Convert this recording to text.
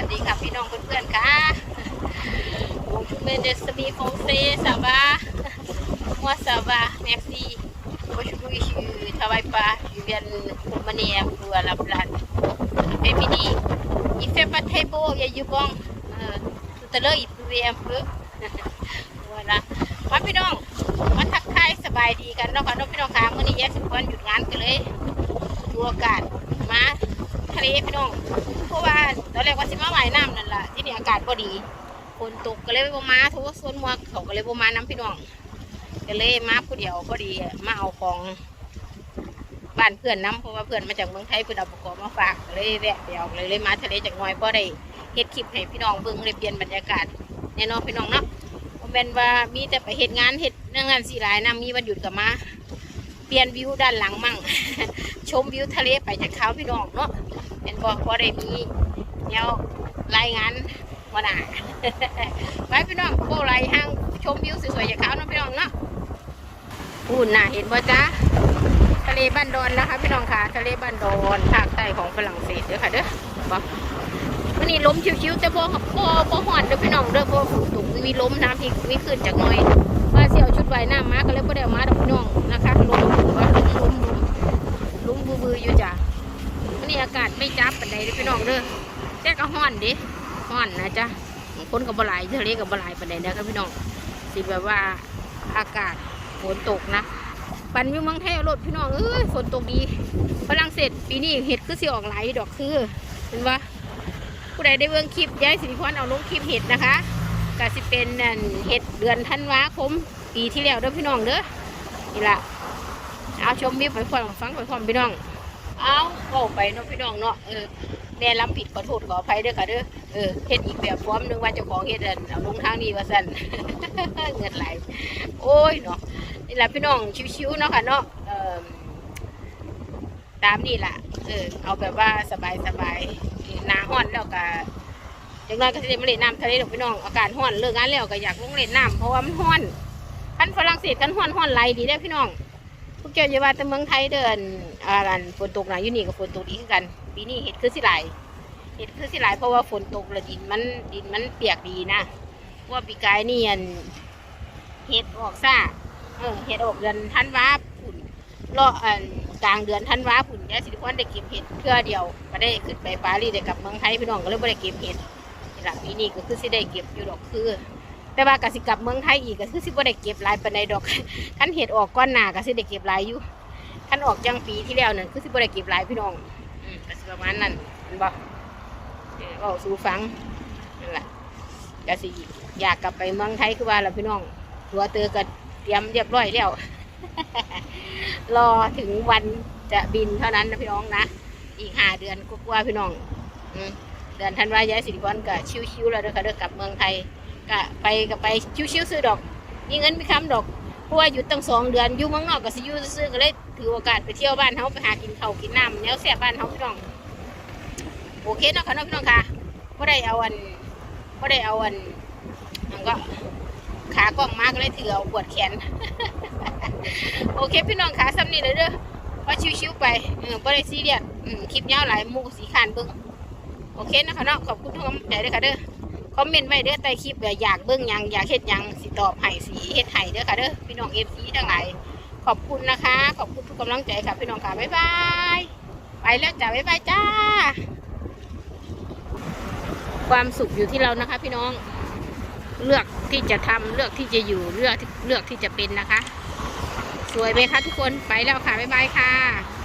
วัสดีค่ะพี่น้องเพื่อนๆค่ะผมเป็นเดสมีฟงเซ่สบายมัวสบายเม็ซี่ผมชื่อชื่อทวายปาอยู่เวียนคุมเนียบัวลับลันเอพีดีอีเฟปัทเทโบยายูบองตุตเลออีปเวียมเพื่วันละมาพี่น้องมาทักทายสบายดีกันเนาะค่ะน้องพี่น้องค่ะเมื่อนี้แยกสิบวันหยุดงานกันเลยตัวกาศมา ทะเลพี่น้องเพราะว่าตอนแรกว่าสิมาว่ายน้ำนั่นแหละที่นี่อากาศพอดีฝนตกก็เลยบ่มาทุกส่วนมัวเขาก็เลยบ่มาน้ำพี่น้องก็เลยมาผู้เดียวพอดีมาเอาของบ้านเพื่อนน้ำเพราะว่าเพื่อนมาจากเมืองไทยเพื่อนเอาอุปกรณ์มาฝากก็เลยแวะเดียวเลยเลยมาทะเลจากน้อยเพราะได้เฮ็ดคลิปให้พี่น้องเบิ่งเลยเปลี่ยนบรรยากาศแน่นอนพี่น้องเนาะบ่แม่นว่ามีแต่ไปเฮ็ดงานเฮ็ดงานสีหลายนะมีวันหยุดก็มา เปลี่ยนวิวด้านหลังมั่ง ชมวิวทะเลไปจากเขาพี่น้องเนาะเป็นบอกพอได้มีแนวรายงานมาหนาไปพี่น้องโบไรห้างชมวิวสวยๆจากเขาเนาะพี่น้องเนาะอุ่นน่ะเห็นบ่จ๊ะทะเลบ้านดอนนะคะ พี่น้องค่ะทะเลบ้านดอนภาคใต้ของฝรั่งเศสเด้อค่ะเด้อบ่วันนี้ล้มชิวๆแต่บ่บ่บ่ฮ้อนเด้อพี่น้องเด้อบ่ฝนตกมีล้มน้ำที่มีขึ้นจากน่อย ว่าสิเอาชุดว่ายน้ำมาก็เลยบ่ได้เอามาดอกพี่น้องนะคะล้มว่าล้มล้มล้มบืออยู่จ้ะวันนี้อากาศไม่จับปานใดเด้อพี่น้องเด้อแต่ก็ฮ้อนดิฮ้อนนะจ๊ะคนก็บ่หลายทะเลก็บ่หลายปานใดนะครับพี่น้องสิแบบว่าอากาศฝนตกนะปันวิวมืองไทยเอารถพี่น้องเอ้ยฝนตกดีฝรั่งเศสปีนี้เห็ดคือสิออกหลายดอกคือเห็นว่าผู้ใดได้เบิ่งคลิปย้ายสิริพรเอาลงคลิปเห็ดนะคะ ก็สิเป็นนั่นเห็ดเดือนธันวาคม ปีที่แล้วเด้อพี่น้องเด้อนี่ละเอาชมวิวไปพร้อมฟังไปพร้อมพี่น้อง เอาเข้าไปเนาะพี่น้องเนาะเออแน่ลำผิดขอโทษขออภัยเด้อค่ะเด้อเออเฮ็ดอีกแบบฟอร์มหนึงว่าเจ้าของเฮ็ดเอาลงทางนี้ว่าสั่นเงินไหลโอ้ยเนาะนี่แหละพี่น้องชิวๆเนาะค่ะเนาะเออตามนี่แหละเออเอาแบบว่าสบายสบายๆหนาห้อนแล้วก็ จังน้อยก็จะมาเล่นน้ำทะเลดอกพี่น้องอากาศห้อนเลิกงานแล้วก็อยากลงเล่นน้ำเพราะว่ามันห้อนคันฝรั่งเศสกันห้อนห้อนไหลดีได้พี่น้องพวกเจ้าอย่าวาแต่เมืองไทยเดินอ่านฝนตกหนะอยู่นี่ก็ฝนตกดีคือกันปีนี้เห็ดคือสิไหลายเห็ดคือสิไหลายเพราะว่าฝนตกแล้วดินมันดินมันเปียกดีนะเพราะว่าปีกายนี่อันเห็ดออกซ่าเออเห็ดออกเดือนธันวาฝุ่นรออันกลางเดือนธันวาฝุ่นยายสิริพรได้เก็บเห็ดเพื่อเดียวก็ได้ขึ้นไปปารีสได้กลับเมืองไทยพี่น้องก็เลยไม่ได้เก็บเห็ด นี่ละปีนี้ก็คือสิได้เก็บอยู่ดอกคือ แต่ว่ากสิกลับเมืองไทยอีกก็คือสิบ่ได้เก็บหลายปานใดดอกคันเห็ดออกก้อนหนาก็สิได้เก็บหลายอยู่คันออกจังปีที่แล้วนั่นคือสิบ่ได้เก็บหลายพี่น้องอืมก็สิประมาณนั้นเห็นบออเว้าสู่ฟังนั่นแหละก็สิอยากกลับไปเมืองไทยคือว่าละพี่น้องตัวเตอก็เตรียมเรียบร้อยแล้วรอถึงวันจะบินเท่านั้นนะพี่น้องนะ อีกห้าเดือนก็กว่าพี่น้อง อืม เดือนธันวายายสิริพรก็ชิวๆแล้วเด้อค่ะเด้อกลับเมืองไทยก็ไปก็ไปชิวๆซื้อดอกมีเงินมีคำดอกเพราะว่าอยู่ตั้งสองเดือนอยู่เมืองนอกก็สิอยู่ซื้อก็เลยถือโอกาสไปเที่ยวบ้านเขาไปหากินเขากินน้ำแนวแซ่บบ้านเขาพี่น้องโอเคเนาะค่ะเนาะพี่น้องค่ะไ่ได้เอาอันไ่ได้เอาอันอันก็ขากล้องมากเลยถือเอาปวดแขน โอเคพี่น้องค่ะซ้ำนี่เลยเด้อพอชิวๆไปเออบ่ได้ซีเรียสคลิปยาวหลายหมูสีขานเบิ่ง โอเคนะคะเนาะขอบคุณทุกกำลังใจด้วยค่ะเด้อคอมเมนต์ไว้เด้อใต้คลิปว่าอยากเบิ่งยังอยากเฮ็ดยังสิตอบให้สิเฮ็ดให้เด้อค่ะเด้อพี่น้องเอฟซีทั้งหลายขอบคุณนะคะ ขอบคุณทุกกำลังใจค่ะพี่น้องค่ะบ๊ายบายไปแล้วจ้าบ๊ายบายจ้า ความสุขอยู่ที่เรานะคะ พี่น้องเลือกที่จะทำเลือกที่จะอยู่เลือกเลือกที่จะเป็นนะคะ สวยไหมคะทุกคนไปแล้วค่ะบ๊ายบายค่ะ